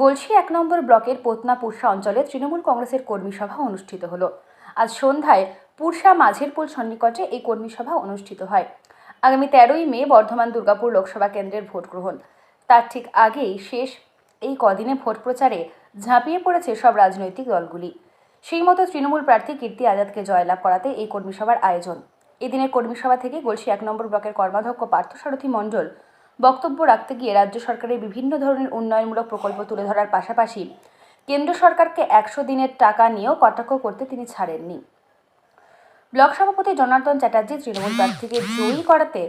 গলসি এক নম্বর ব্লকের পোতনা পুরসা অঞ্চলে তৃণমূল কংগ্রেসের কর্মী সভা অনুষ্ঠিত হলো। আজ সন্ধ্যায় পুরসা মাঝের পুল সন্নিকটে এই কর্মী সভা অনুষ্ঠিত হয়। আগামী তেরোই মে বর্ধমান দুর্গাপুর লোকসভা কেন্দ্রের ভোট গ্রহণ। তার ঠিক আগেই শেষ এই কদিনে ভোট প্রচারে ঝাঁপিয়ে পড়েছে সব রাজনৈতিক দলগুলি। সেই মতো তৃণমূল প্রার্থী কীর্তি আজাদকে জয়লাভ করাতে এই কর্মী সভার আয়োজন। এদিনের কর্মী সভা থেকে গলসি এক নম্বর ব্লকের কর্মাধ্যক্ষ পার্থসারথী মণ্ডল বক্তব্য রাখতে গিয়ে রাজ্য সরকারের বিভিন্ন ধরনের উন্নয়নমূলক প্রকল্প তুলে ধরার পাশাপাশি কেন্দ্র সরকারকে একশো দিনের টাকা নিয়েও কটাক্ষ করতে তিনি ছাড়েননি। ব্লক সভাপতি জনার্দন চ্যাটার্জি তৃণমূল প্রার্থীকে জয়ী করাতে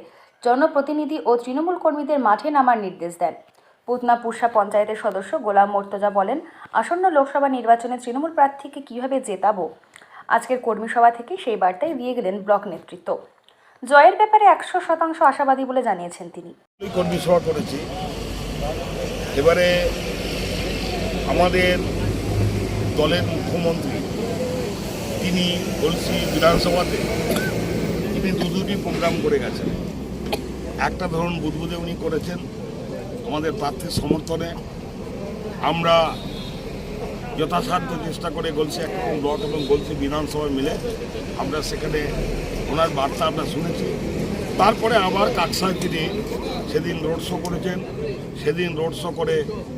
জনপ্রতিনিধি ও তৃণমূল কর্মীদের মাঠে নামার নির্দেশ দেন। পুতনা পুরসা পঞ্চায়েতের সদস্য গোলাম মোর্তজা বলেন, আসন্ন লোকসভা নির্বাচনে তৃণমূল প্রার্থীকে কীভাবে জেতাবো? আজকের কর্মী সভা থেকে সেই বার্তায় দিয়ে গেলেন ব্লক নেতৃত্ব। জয়ের ব্যাপারে একশো শতাংশ আশাবাদী বলে জানিয়েছেন তিনি। কর্মী করেছি। এবারে আমাদের দলের মুখ্যমন্ত্রী, তিনি বলছি বিধানসভাতে, তিনি দু দুটি প্রোগ্রাম করে গেছেন। একটা ধরুন বুধবুধে উনি করেছেন, আমাদের প্রার্থীর সমর্থনে। আমরা যথাসাধ্য চেষ্টা করে গলসি এক রকম ব্লক এবং গলসি বিধানসভা মিলে। আমরা সেখানে ওনার বার্তা আমরা শুনেছি। তারপরে আবার কাকসায় তিনি সেদিন রোড শো করেছেন। সেদিন রোড শো করে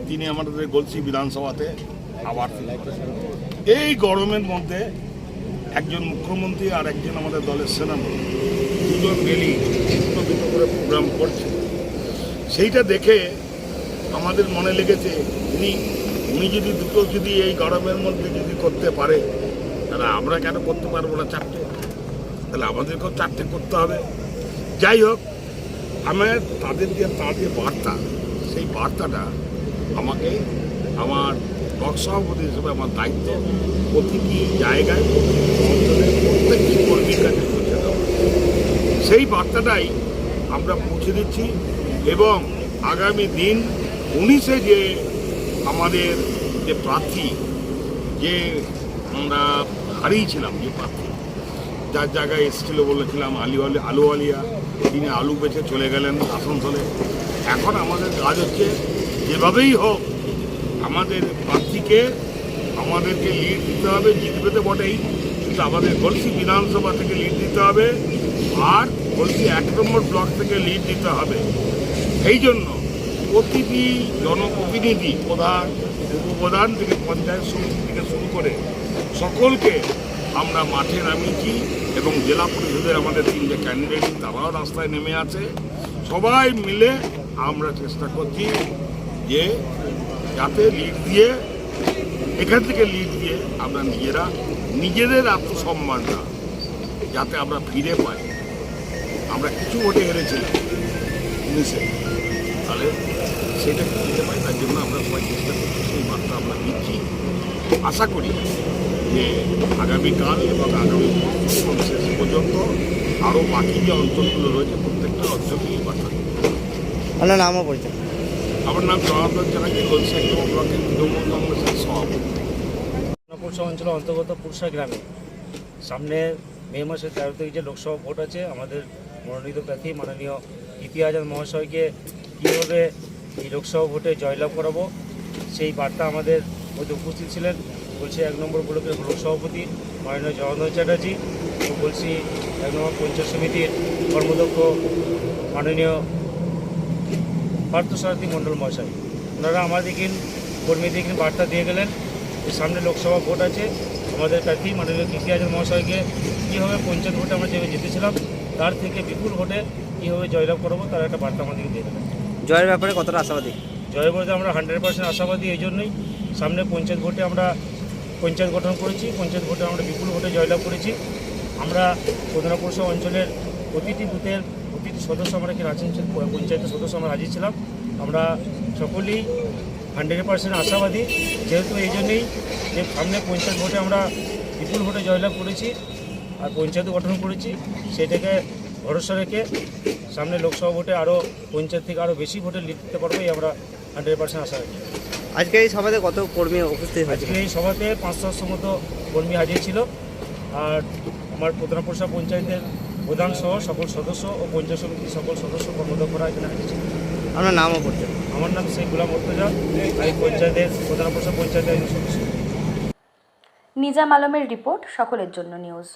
তিনি আমাদের গলসি বিধানসভাতে আবার এই গরমের মধ্যে একজন মুখ্যমন্ত্রী আর একজন আমাদের দলের সেনাপতি দুজন মিলি দুটো করে প্রোগ্রাম করছে সেইটা দেখে আমাদের মনে লেগেছে, উনি উনি যদি দুটো যদি এই গরমের মধ্যে যদি করতে পারে, তাহলে আমরা কেন করতে পারব না চারটে? তাহলে আমাদেরকেও চারটে করতে হবে। যাই হোক, আমার তাদের যে তার যে বার্তা, সেই বার্তাটা আমাকে, আমার ব্লক সভাপতি হিসেবে আমার দায়িত্ব, প্রতিটি জায়গায় প্রত্যেকটি কর্মীর কাছে পৌঁছে দেওয়া। সেই বার্তাটাই আমরা পৌঁছে দিচ্ছি এবং আগামী দিন উনিশে যে আমাদের যে প্রার্থী, যে আমরা হারিয়েছিলাম, যে প্রার্থী যার জায়গায় এসেছিল বলেছিলাম, আলু আলু আলু আলিয়া। তিনি আলু বেচে চলে গেলেন আসানসোলে। এখন আমাদের কাজ হচ্ছে, যেভাবেই হোক, আমাদের প্রার্থীকে, আমাদেরকে লিড দিতে হবে, জিতবে তো বটেই। কিন্তু আমাদের গলসি বিধানসভা থেকে লিড দিতে হবে, আর গলসি এক নম্বর ব্লক থেকে লিড দিতে হবে। সেই জন্য প্রতিটি জনপ্রতিনিধি, প্রধান, উপপ্রধান থেকে পঞ্চায়েত সমিতি থেকে শুরু করে সকলকে আমরা মাঠে নামিয়েছি এবং জেলা পরিষদের আমাদের তিনটে ক্যান্ডিডেট তারাও রাস্তায় নেমে আছে। সবাই মিলে আমরা চেষ্টা করছি যে যাতে লিড দিয়ে, এখান থেকে লিড দিয়ে আমরা নিজেরা, নিজেদের আত্মসম্মানটা যাতে আমরা ফিরে পাই। আমরা কিছু ভোটে হেরেছিলাম উনিশে তাহলে সেটা ফিরে পাই তার জন্য আমরা সবাই চেষ্টা করছি, সেই বার্তা আমরা দিচ্ছি। আশা করি যে আগামীকাল এবং আগামী এবং শেষ পর্যন্ত আরও বাকি যে অঞ্চলগুলো রয়েছে প্রত্যেকটা অঞ্চলকে এই বার্তা আপনার নামও পরিচয়। আমার নাম জওয়াহরলাল চ্যাটার্জি গলসি ব্লকের তৃণমূল কংগ্রেসের সভাপতি। পুরসা অঞ্চলের অন্তর্গত পুরসা গ্রামে সামনে মে মাসের তেরো তারিখে লোকসভা ভোট আছে। আমাদের মনোনীত প্রার্থী মাননীয় ইতি আজাদ মহাশয়কে কীভাবে এই লোকসভা ভোটে জয়লাভ করাবো সেই বার্তা আমাদের মধ্যে উপস্থিত ছিলেন। বলছি এক নম্বর ব্লকের ব্লক সভাপতি মাননীয় জগন্নাথ চ্যাটার্জি ও বলছি এক নম্বর পঞ্চায়েত সমিতির কর্মদক্ষ মাননীয় পার্থসারথী মণ্ডল মহাশয়। ওনারা আমাদেরকে কর্মীদেরকে বার্তা দিয়ে গেলেন যে সামনে লোকসভা ভোট আছে আমাদের প্রার্থী মাননীয় কৃষি আজাদ মহাশয়কে কীভাবে পঞ্চায়েত ভোটে আমরা যেভাবে জিতেছিলাম তার থেকে বিপুল ভোটে কীভাবে জয়লাভ করব তার একটা বার্তা আমাদেরকে দিয়ে দেবেন জয়ের ব্যাপারে কতটা আশাবাদী? জয় বলতে আমরা হান্ড্রেড পার্সেন্ট আশাবাদী এই জন্যই সামনে পঞ্চায়েত ভোটে আমরা পঞ্চায়েত গঠন করেছি, পঞ্চায়েত ভোটে আমরা বিপুল ভোটে জয়লাভ করেছি। আমরা প্রধানপুরসা অঞ্চলের প্রতিটি বুথের প্রতিটি সদস্য, আমরা এখানে আছেন পঞ্চায়েতের সদস্য আমরা হাজির ছিলাম। আমরা সকলেই হান্ড্রেড পার্সেন্ট আশাবাদী, যেহেতু এই জন্যেই যে সামনে পঞ্চায়েত ভোটে আমরা বিপুল ভোটে জয়লাভ করেছি আর পঞ্চায়েত গঠন করেছি, সেটাকে ভরসা রেখে সামনে লোকসভা ভোটে আরও পঞ্চায়েত থেকে আরও বেশি ভোটে লিড দিতে পারব, এই আমরা হান্ড্রেড পার্সেন্ট আশা রাখি। আজকে এই সভাতে কত কর্মী উপস্থিত হয়েছে? আজকে এই সভাতে পাঁচশোর মতো কর্মী হাজির ছিল। আর আমার প্রধানপুরসা পঞ্চায়েতের প্রধান সহ সকল সদস্য ও পঞ্চায়েত সমিতির সকল সদস্য কর্মদক্ষরা এখানে হাজির ছিল। আপনার নামও পরিচয়। আমার নাম শেখ গুলাম মর্তজা আমি পঞ্চায়েতের প্রধান পরিষদ পঞ্চায়েতের সদস্য। নিজাম আলমের রিপোর্ট সকলের জন্য নিউজ।